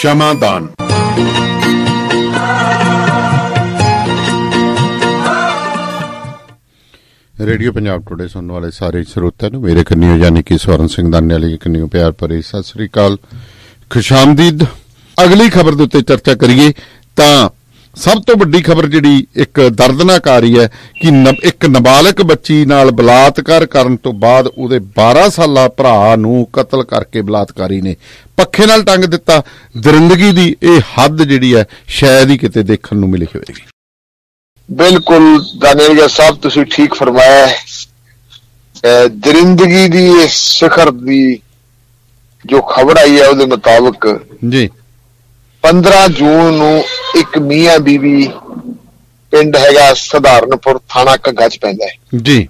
ਸ਼ਮਾਦਾਨ। Radio Punjab today ਸੁਣਨ ਵਾਲੇ ਸਾਰੇ ਸਰੋਤਿਆਂ ਨੂੰ ਮੇਰੇ ਕੰਨਿਓ ਯਾਨੀ ਕਿ ਸਵਰਨ ਸਿੰਘ ਦਾਨੇ ਵਾਲੀ ਕੰਨਿਓ ਪਿਆਰ ਭਰੀ ਸਤਿ ਸ੍ਰੀ ਅਕਾਲ। ਖੁਸ਼ਾਮਦੀਦ, ਅਗਲੀ ਖਬਰ ਦੇ ਉੱਤੇ ਚਰਚਾ ਕਰੀਏ ਤਾਂ ਸਭ ਤੋਂ ਵੱਡੀ ਖਬਰ ਜਿਹੜੀ ਇੱਕ ਦਰਦਨਾਕ ਆ ਰਹੀ ਹੈ ਕਿ ਇੱਕ ਨਾਬਾਲਗ ਬੱਚੀ ਨਾਲ ਬਲਾਤਕਾਰ ਕਰਨ ਤੋਂ ਬਾਅਦ ਉਹਦੇ 12 ਸਾਲਾ ਭਰਾ ਨੂੰ ਕਤਲ ਕਰਕੇ ਬਲਾਤਕਾਰੀ ਨੇ ਪੱਖੇ ਨਾਲ ਟੰਗ ਦਿੱਤਾ। ਦਰਿੰਦਗੀ ਦੀ ਇਹ ਹੱਦ ਜਿਹੜੀ ਹੈ ਸ਼ਾਇਦ ਹੀ ਕਿਤੇ ਦੇਖਣ ਨੂੰ ਮਿਲੀ ਹੋਵੇਗੀ। ਬਿਲਕੁਲ ਦਾਨੇਲੀਆ ਸਾਹਿਬ ਤੁਸੀਂ ਠੀਕ ਫਰਮਾਇਆ ਹੈ। ਦਰਿੰਦਗੀ ਦੀ ਸਿਖਰ ਦੀ ਜੋ ਖਬਰ ਆਈ ਹੈ ਉਹਦੇ ਮੁਤਾਬਕ ਜੀ। 15 ਜੂਨ ਨੂੰ ਇੱਕ ਮੀਆਂ ਬੀਵੀ ਪਿੰਡ ਹੈਗਾ ਸਧਾਰਨਪੁਰ ਥਾਣਾ ਕੱਗਾ ਚ ਪੈਂਦਾ ਹੈ। ਜੀ।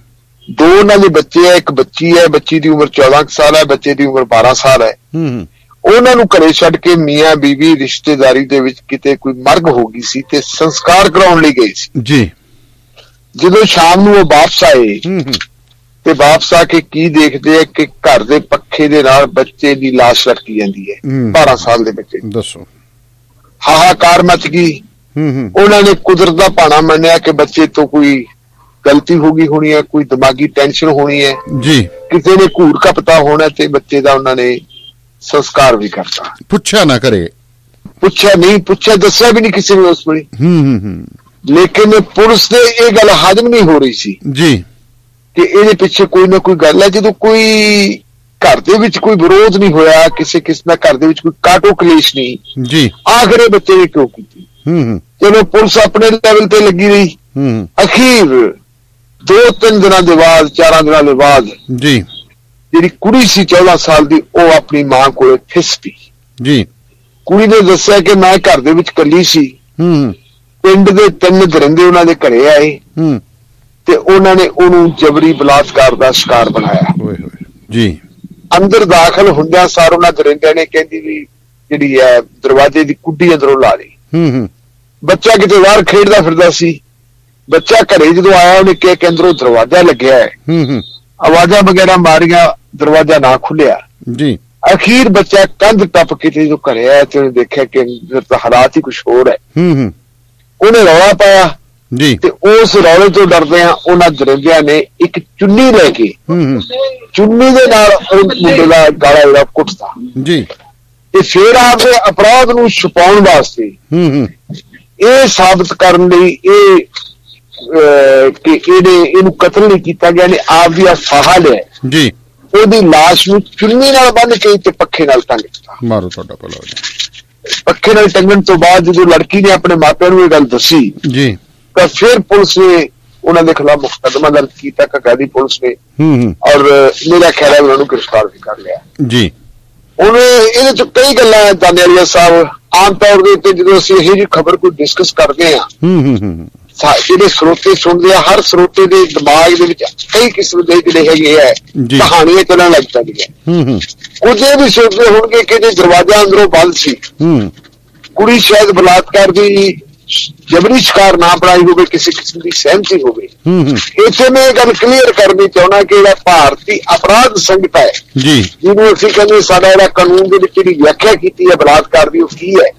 ਦੋ ਉਹਨਾਂ ਦੇ ਬੱਚੇ ਹੈ ਇੱਕ ਬੱਚੀ ਹੈ ਬੱਚੀ ਦੀ ਉਮਰ 14 ਸਾਲ ਹੈ ਬੱਚੇ ਦੀ ਉਮਰ 12 ਸਾਲ ਹੈ। ਹੂੰ ਉਹਨਾਂ ਨੂੰ ਘਰੇ ਛੱਡ ਕੇ ਮੀਆਂ ਬੀਵੀ ਰਿਸ਼ਤੇਦਾਰੀ ਦੇ ਵਿੱਚ ਕਿਤੇ ਕੋਈ ਮਰਗ ਹੋ ਗਈ ਸੀ ਤੇ ਸੰਸਕਾਰ ਕਰਾਉਣ ਲਈ ਗਏ ਸੀ। ਜੀ। ਜਦੋਂ ਸ਼ਾਮ ਨੂੰ ਉਹ ਵਾਪਸ ਆਏ ਹੂੰ ਹੂੰ। ਤੇ ਵਾਪਸ ਆ ਕੇ ਕੀ ਦੇਖਦੇ ਆ ਕਿ ਘਰ ਦੇ ਪੱਖੇ ਦੇ ਨਾਲ ਬੱਚੇ ਦੀ লাশ ਲਟਕੀ ਜਾਂਦੀ ਹੈ ਹੂੰ। 12 ਸਾਲ ਦੇ ਬੱਚੇ। ਦੱਸੋ। ਹਾਹਾਕਾਰ ਮਚ ਗਈ। ਹੂੰ ਹੂੰ। ਉਹਨਾਂ ਨੇ ਕੁਦਰਤ ਦਾ ਭਾਣਾ ਮੰਨਿਆ ਕਿ ਬੱਚੇ ਤੋਂ ਕੋਈ ਗਲਤੀ ਹੋ ਗਈ ਹੋਣੀ ਹੈ ਕੋਈ ਦਿਮਾਗੀ ਟੈਨਸ਼ਨ ਹੋਣੀ ਹੈ। ਜੀ। ਕਿਸੇ ਨੇ ਘੂਰ ਕਪਤਾ ਹੋਣਾ ਤੇ ਬੱਚੇ ਦਾ ਉਹਨਾਂ ਨੇ ਸੰਸਕਾਰ ਵੀ ਕਰਤਾ। ਪੁੱਛਿਆ ਨਾ ਕਰੇ। ਪੁੱਛਿਆ ਨਹੀਂ ਪੁੱਛਿਆ ਦੱਸਿਆ ਵੀ ਨਹੀਂ ਕਿਸੇ ਨੇ ਉਸ ਵੇਲੇ। ਹੂੰ ਹੂੰ ਹੂੰ। ਲੇਕਿਨ ਪੁਲਿਸ ਦੇ ਇਹ ਗੱਲ ਹਜਮ ਨਹੀਂ ਹੋ ਰਹੀ ਸੀ ਜੀ। ਕਿ ਇਹਦੇ ਪਿੱਛੇ ਕੋਈ ਨਾ ਕੋਈ ਗੱਲ ਹੈ। ਜਦੋਂ ਕੋਈ ਘਰ ਦੇ ਵਿੱਚ ਕੋਈ ਵਿਰੋਧ ਨਹੀਂ ਹੋਇਆ ਕਿਸੇ ਕਿਸ ਦਾ ਘਰ ਦੇ ਵਿੱਚ ਕੋਈ ਕਾਟੋ ਕਲੇਸ਼ ਨਹੀਂ। ਜੀ। ਆਖਰ ਬੱਚੇ ਨੇ ਕਿਉਂ ਕੀਤੀ? ਹੂੰ ਹੂੰ। ਚਲੋ ਪੁਲਿਸ ਆਪਣੇ ਲੈਵਲ ਤੇ ਲੱਗੀ ਰਹੀ। ਹੂੰ ਅਖੀਰ ਦੋ ਤਿੰਨ ਦਿਨਾਂ ਦੇ ਬਾਅਦ ਚਾਰਾਂ ਦਿਨਾਂ ਦੇ ਬਾਅਦ ਜੀ। ਜਿਹੜੀ ਕੁੜੀ ਸੀ 14 ਸਾਲ ਦੀ ਉਹ ਆਪਣੀ ਮਾਂ ਕੋਲੇ ਫਿਸ ਪਈ। ਜੀ। ਕੁੜੀ ਨੇ ਦੱਸਿਆ ਕਿ ਮੈਂ ਘਰ ਦੇ ਵਿੱਚ ਇਕੱਲੀ ਸੀ। ਹੂੰ। ਪਿੰਡ ਦੇ ਤਿੰਨ ਦਰਿੰਦੇ ਉਹਨਾਂ ਦੇ ਘਰੇ ਆਏ। ਹੂੰ। ਤੇ ਉਹਨਾਂ ਨੇ ਉਹਨੂੰ ਜਬਰੀ ਬਲਾਤਕਾਰ ਦਾ ਸ਼ਿਕਾਰ ਬਣਾਇਆ। ਓਏ ਹੋਏ। ਜੀ। ਅੰਦਰ ਦਾਖਲ ਹੁੰਦਿਆਂ ਸਾਰ ਉਹਨਾਂ ਦਰਿੰਦਿਆਂ ਨੇ ਕਹਿੰਦੀ ਵੀ ਜਿਹੜੀ ਹੈ ਦਰਵਾਜ਼ੇ ਦੀ ਕੁੱਡੀ ਅੰਦਰੋਂ ਲਾ ਲਈ। ਹੂੰ ਹੂੰ। ਬੱਚਾ ਕਿਤੇ ਬਾਹਰ ਖੇਡਦਾ ਫਿਰਦਾ ਸੀ। ਬੱਚਾ ਘਰੇ ਜਦੋਂ ਆਇਆ ਉਹਨੇ ਕਿਹਾ ਕਿ ਅੰਦਰੋਂ ਦਰਵਾਜ਼ਾ ਲੱਗਿਆ ਹੈ। ਹੂੰ ਹੂੰ। ਆਵਾਜ਼ਾਂ ਵਗੈਰਾ ਮਾਰੀਆਂ ਦਰਵਾਜ਼ਾ ਨਾ ਖੁੱਲਿਆ। ਜੀ। ਅਖੀਰ ਬੱਚਾ ਕੰਧ ਟੱਪ ਕੇ ਤੇ ਜਦੋਂ ਘਰੇ ਆਇਆ ਤੇ ਉਹਨੇ ਦੇਖਿਆ ਕਿ ਹਾਲਾਤ ਹੀ ਕੁਝ ਹੋਰ ਹੈ। ਹੂੰ ਹੂੰ। ਉਹਨੇ ਰੌਲਾ ਪਾਇਆ। ਜੀ। ਤੇ ਉਸ ਰੌਲੇ ਤੋਂ ਡਰਦੇ ਆ ਉਹਨਾਂ ਦਰਿੰਦਿਆਂ ਨੇ ਇੱਕ ਚੁੰਨੀ ਲੈ ਕੇ ਚੁੰਨੀ ਦੇ ਨਾਲ ਮੁੰਡੇ ਦਾ ਗਾਲਾ ਜਿਹੜਾ ਕੁੱਟਦਾ ਜੀ। ਤੇ ਫਿਰ ਆਪਦੇ ਅਪਰਾਧ ਨੂੰ ਛੁਪਾਉਣ ਵਾਸਤੇ ਇਹ ਸਾਬਤ ਕਰਨ ਲਈ ਇਹ ਕਿ ਇਹਨੇ ਇਹਨੂੰ ਕਤਲ ਨਹੀਂ ਕੀਤਾ ਗਿਆ ਨੇ ਆਪ ਦੀ ਫਾਹਾ ਲਿਆ। ਜੀ। ਉਹਦੀ লাশ ਨੂੰ ਚੁੰਨੀ ਨਾਲ ਬੰਨ੍ਹ ਕੇ ਤੇ ਪੱਖੇ ਨਾਲ ਟੰਗ ਦਿੱਤਾ। ਮਾਰੋ ਤੁਹਾਡਾ ਭਲਾ ਹੋ ਜਾਏ। ਪੱਖੇ ਨਾਲ ਟੰਗਣ ਤੋਂ ਬਾਅਦ ਜਦੋਂ ਲੜਕੀ ਨੇ ਆਪਣੇ ਮਾਪਿਆਂ ਨੂੰ ਇਹ ਗੱਲ ਦੱਸੀ ਜੀ। ਤਾਂ ਫਿਰ ਪੁਲਿਸ ਨੇ ਉਹਨਾਂ ਦੇ ਖਿਲਾਫ ਮੁਕੱਦਮਾ ਦਰਜ ਕੀਤਾ ਕਗਾ ਦੀ ਪੁਲਿਸ ਨੇ। ਹੂੰ ਔਰ ਮੇਰਾ ਖਿਆਲ ਹੈ ਉਹਨਾਂ ਨੂੰ ਗ੍ਰਿਫਤਾਰ ਵੀ ਕਰ ਲਿਆ। ਜੀ। ਹੁਣ ਇਹਦੇ ਚ ਕਈ ਗੱਲਾਂ ਦਾਨੇ ਵਾਲੀਆ ਸਾਹਿਬ ਆਮ ਤੌਰ ਦੇ ਉੱਤੇ ਜਦੋਂ ਅਸੀਂ ਇਹ ਜੀ ਖਬਰ ਕੋਈ ਡਿਸਕਸ ਕਰਦੇ ਆ ਹੂੰ ਹੂੰ ਹੂੰ ਜਿਹੜੇ ਸਰੋਤੇ ਸੁਣਦੇ ਆ ਹਰ ਸਰੋਤੇ ਦੇ ਦਿਮਾਗ ਦੇ ਵਿੱਚ ਕਈ ਕਿਸਮ ਦੇ ਜਿਹੜੇ ਹੈਗੇ ਆ। ਕਹਾਣੀਆਂ ਚੱਲਣ ਲੱਗ ਪੈਂਦੀਆਂ ਹੂੰ ਹੂੰ। ਕੁਝ ਇਹ ਵੀ ਸੋਚਦੇ ਹੋਣਗੇ ਕਿ ਜੇ ਦਰਵਾਜ਼ਾ ਅੰਦਰੋਂ ਬੰਦ ਸੀ। ਹੂੰ। ਕੁੜੀ ਸ਼ਾਇਦ ਬਲਾਤਕਾਰ ਦੀ ਜਬਰੀ ਸ਼ਿਕਾਰ ਨਾ ਬਣਾਈ ਹੋਵੇ ਕਿਸੇ ਕਿਸਮ ਦੀ ਸਹਿਮਤੀ ਹੋਵੇ। ਇੱਥੇ ਮੈਂ ਇਹ ਗੱਲ ਕਲੀਅਰ ਕਰਨੀ ਚਾਹੁੰਦਾ ਕਿ ਜਿਹੜਾ ਭਾਰਤੀ ਅਪਰਾਧ ਸੰਹਿਤਾ ਹੈ ਜੀ। ਜਿਹਨੂੰ ਅਸੀਂ ਕਹਿੰਦੇ ਸਾਡਾ ਜਿਹੜਾ ਕਾਨੂੰਨ ਦੇ ਵਿੱਚ ਜਿਹੜੀ ਵਿਆਖਿਆ ਕੀਤੀ ਹੈ ਬਲਾਤਕਾਰ ਦੀ ਉਹ ਕੀ ਹੈ?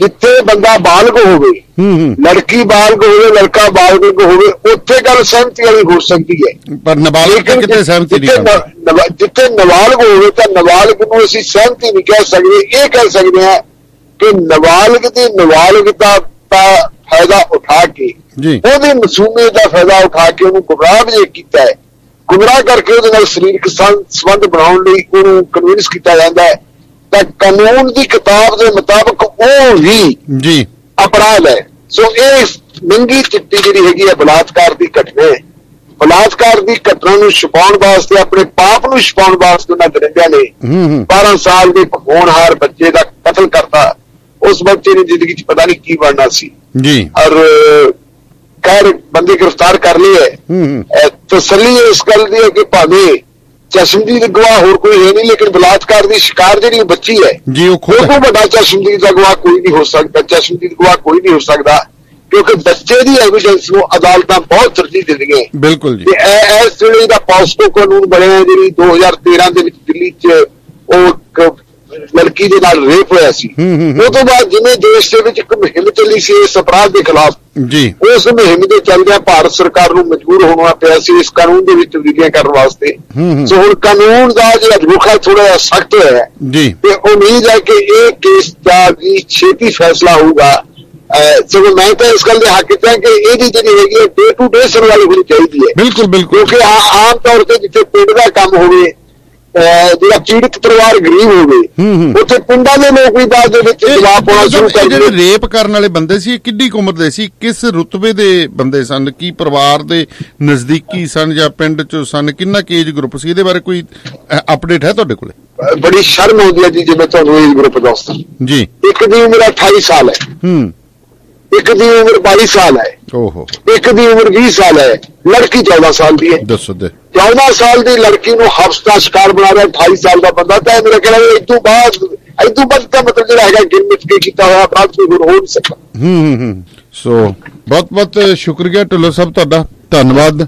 ਜਿੱਥੇ ਬੰਦਾ ਬਾਲਗ ਹੋਵੇ ਹੂੰ ਹੂੰ। ਲੜਕੀ ਬਾਲਗ ਹੋਵੇ ਲੜਕਾ ਬਾਲਗ ਹੋਵੇ ਉੱਥੇ ਗੱਲ ਸਹਿਮਤੀ ਵਾਲੀ ਹੋ ਸਕਦੀ ਹੈ। ਪਰ ਨਾਬਾਲਗ ਕਿਤੇ ਸਹਿਮਤੀ ਨਹੀਂ ਜਿੱਥੇ ਨਾਬਾਲਗ ਹੋਵੇ ਤਾਂ ਨਾਬਾਲਗ ਨੂੰ ਅਸੀਂ ਸਹਿਮਤੀ ਨਹੀਂ ਕਹਿ ਸਕਦੇ। ਇਹ ਕਹਿ ਸਕਦੇ ਹਾਂ ਕਿ ਨਾਬਾਲਗ ਦੀ ਨਾਬਾਲਗਤਾ ਦਾ ਫਾਇਦਾ ਉਠਾ ਕੇ ਜੀ। ਉਹਦੀ ਮਸੂਮੀਅਤ ਦਾ ਫਾਇਦਾ ਉਠਾ ਕੇ ਉਹਨੂੰ ਗੁੰਮਰਾਹ ਵੀ ਕੀਤਾ ਹੈ। ਗੁੰਮਰਾਹ ਕਰਕੇ ਉਹਦੇ ਨਾਲ ਸਰੀਰਕ ਸੰਬੰਧ ਬਣਾਉਣ ਲਈ ਉਹਨੂੰ ਕਨਵਿੰਸ ਕੀਤਾ ਜਾਂਦਾ ਹੈ। ਤਾਂ ਕਾਨੂੰਨ ਦੀ ਕਿਤਾਬ ਦੇ ਮੁਤਾਬਕ ਉਹ ਵੀ ਜੀ। ਅਪਰਾਧ ਹੈ। ਸੋ ਇਹ ਨੰਗੀ ਚਿੱਟੀ ਜਿਹੜੀ ਹੈਗੀ ਹੈ ਬਲਾਤਕਾਰ ਦੀ ਘਟਨਾ ਹੈ। ਬਲਾਤਕਾਰ ਦੀ ਘਟਨਾ ਨੂੰ ਛੁਪਾਉਣ ਵਾਸਤੇ ਆਪਣੇ ਪਾਪ ਨੂੰ ਛੁਪਾਉਣ ਵਾਸਤੇ ਉਹਨਾਂ ਦਰਿੰਦਿਆਂ ਨੇ ਹੂੰ ਹੂੰ। 12 ਸਾਲ ਦੇ ਹੋਣਹਾਰ ਬੱਚੇ ਦਾ ਕਤਲ ਕਰਤਾ। ਉਸ ਬੱਚੇ ਦੀ ਜ਼ਿੰਦਗੀ 'ਚ ਪਤਾ ਨਹੀਂ ਕੀ ਬਣਨਾ ਸੀ। ਜੀ। ਔਰ ਕਰ ਬੰਦੇ ਗ੍ਰਿਫਤਾਰ ਕਰ ਲਏ ਹੈ। ਤਸੱਲੀ ਇਸ ਗੱਲ ਦੀ ਹੈ ਕਿ ਭਾਵੇਂ ਚਸ਼ਮਦੀਦ ਗਵਾਹ ਹੋਰ ਕੋਈ ਹੈ ਨਹੀਂ ਲੇਕਿਨ ਬਲਾਤਕਾਰ ਦੀ ਸ਼ਿਕਾਰ ਜਿਹੜੀ ਬੱਚੀ ਹੈ। ਜੀ ਉਹ ਖੁਦ ਤੋਂ ਵੱਡਾ ਚਸ਼ਮਦੀਦ ਦਾ ਗਵਾਹ ਕੋਈ ਨਹੀਂ ਹੋ ਸਕਦਾ ਚਸ਼ਮਦੀਦ ਗਵਾਹ ਕੋਈ ਨਹੀਂ ਹੋ ਸਕਦਾ ਕਿਉਂਕਿ ਬੱਚੇ ਦੀ ਐਵੀਡੈਂਸ ਨੂੰ ਅਦਾਲਤਾਂ ਬਹੁਤ ਤਰਜੀਹ ਦਿੰਦੀਆਂ ਬਿਲਕੁਲ ਜੀ। ਤੇ ਇਹ ਇਸ ਵੇਲੇ ਦਾ ਪੌਸਕੋ ਕਾਨੂੰਨ ਬਣਿਆ ਜਿਹੜੀ 2013 ਦੇ ਵਿੱਚ ਦਿੱਲੀ 'ਚ ਉਹ ਲੜਕੀ ਦੇ ਨਾਲ ਰੇਪ ਹੋਇਆ ਸੀ। ਉਹ ਤੋਂ ਬਾਅਦ ਜਿਵੇਂ ਦੇਸ਼ ਦੇ ਵਿੱਚ ਇੱਕ ਮੁਹਿੰਮ ਚੱਲੀ ਸੀ ਇਸ ਅਪਰਾਧ ਦੇ ਖਿਲਾਫ। ਜੀ। ਉਸ ਮੁਹਿੰਮ ਦੇ ਚੱਲਦਿਆਂ ਭਾਰਤ ਸਰਕਾਰ ਨੂੰ ਮਜਬੂਰ ਹੋਣਾ ਪਿਆ ਸੀ ਇਸ ਕਾਨੂੰਨ ਦੇ ਵਿੱਚ ਤਬਦੀਲੀਆਂ ਕਰਨ ਵਾਸਤੇ। ਸੋ ਹੁਣ ਕਾਨੂੰਨ ਦਾ ਜਿਹੜਾ ਰੁਖ ਹੈ ਥੋੜਾ ਜਿਹਾ ਸਖਤ ਹੋਇਆ ਹੈ। ਜੀ। ਤੇ ਉਮੀਦ ਹੈ ਕਿ ਇਹ ਕੇਸ ਦਾ ਵੀ ਛੇਤੀ ਫੈਸਲਾ ਹੋਊਗਾ। ਸਗੋਂ ਮੈਂ ਤਾਂ ਇਸ ਗੱਲ ਦੇ ਹੱਕ ਚ ਹਾਂ ਕਿ ਇਹਦੀ ਜਿਹੜੀ ਹੈਗੀ ਹੈ ਡੇ ਟੂ ਡੇ ਸੁਣਵਾਈ ਹੋਣੀ ਚਾਹੀਦੀ ਹੈ। ਬਿਲਕੁਲ ਬਿਲਕੁਲ। ਕਿਉਂਕਿ ਆਮ ਤੌਰ ਤੇ ਜਿੱਥੇ ਪਿੰਡ ਦਾ ਕੰਮ ਹੋਵੇ ਜਿਹੜਾ ਪੀੜਤ ਪਰਿਵਾਰ ਗਰੀਬ ਹੂੰ, ਹੂੰ। ਉੱਥੇ ਪਿੰਡਾਂ ਦੇ ਲੋਕ ਵੀ ਬਾਅਦ ਦੇ ਵਿੱਚ ਜਵਾਬ ਪਾਉਣਾ ਸ਼ੁਰੂ ਕਰ ਜਿਹੜੇ ਰੇਪ ਕਰਨ ਵਾਲੇ ਬੰਦੇ ਸੀ ਕਿੱਡੀ ਉਮਰ ਦੇ ਸੀ? ਕਿਸ ਰੁਤਬੇ ਦੇ ਬੰਦੇ ਸਨ? ਕੀ ਪਰਿਵਾਰ ਦੇ ਨਜ਼ਦੀਕੀ ਸਨ ਜਾਂ ਪਿੰਡ ਚ ਸਨ? ਕਿੰਨਾ ਕੇਜ ਗਰੁੱਪ ਸੀ? ਇਹਦੇ ਬਾਰੇ ਕੋਈ ਅਪਡੇਟ ਹੈ ਤੁਹਾਡੇ ਕੋਲੇ? ਬੜੀ ਸ਼ਰਮ ਆਉਂਦੀ ਹੈ ਜੀ ਜੇ ਮੈਂ ਤੁਹਾਨੂੰ ਇਹ ਗਰੁੱਪ ਦੱਸਦਾ। ਜੀ। ਇੱਕ ਦੀ ਉਮਰ 28 ਸਾਲ ਹੈ। ਹੂੰ। ਇੱਕ ਦੀ ਉਮਰ 22 ਸਾਲ ਹੈ। ਓਹੋ। ਇੱਕ ਦੀ ਉਮਰ 20 ਸਾਲ ਹੈ। ਲੜਕੀ 14 ਸਾਲ ਦੀ ਹੈ। ਦੱਸੋ ਦੇ 14 ਸਾਲ ਦੀ ਲੜਕੀ ਨੂੰ ਹਫਸ ਦਾ ਸ਼ਿਕਾਰ ਬਣਾ ਰਿਹਾ 28 ਸਾਲ ਦਾ ਬੰਦਾ। ਤਾਂ ਇਹ ਮੇਰਾ ਕਹਿਣਾ ਇਸ ਤੋਂ ਬਾਅਦ ਇਸ ਤੋਂ ਬਾਅਦ ਤਾਂ ਮਤਲਬ ਜਿਹੜਾ ਹੈਗਾ ਗਿਣ ਮਿਟ ਕੇ ਕੀਤਾ ਹੋਇਆ ਅਪਰਾਧ ਕੋਈ ਹੋਰ ਹੋ ਨਹੀਂ ਸਕਦਾ। ਹੂੰ ਹੂੰ ਹੂੰ। ਸੋ ਬਹੁਤ ਬਹੁਤ ਸ਼ੁਕਰੀਆ ਢਿੱਲੋਂ ਸਾਹਿਬ ਤੁਹਾਡਾ। ਧੰਨਵਾਦ।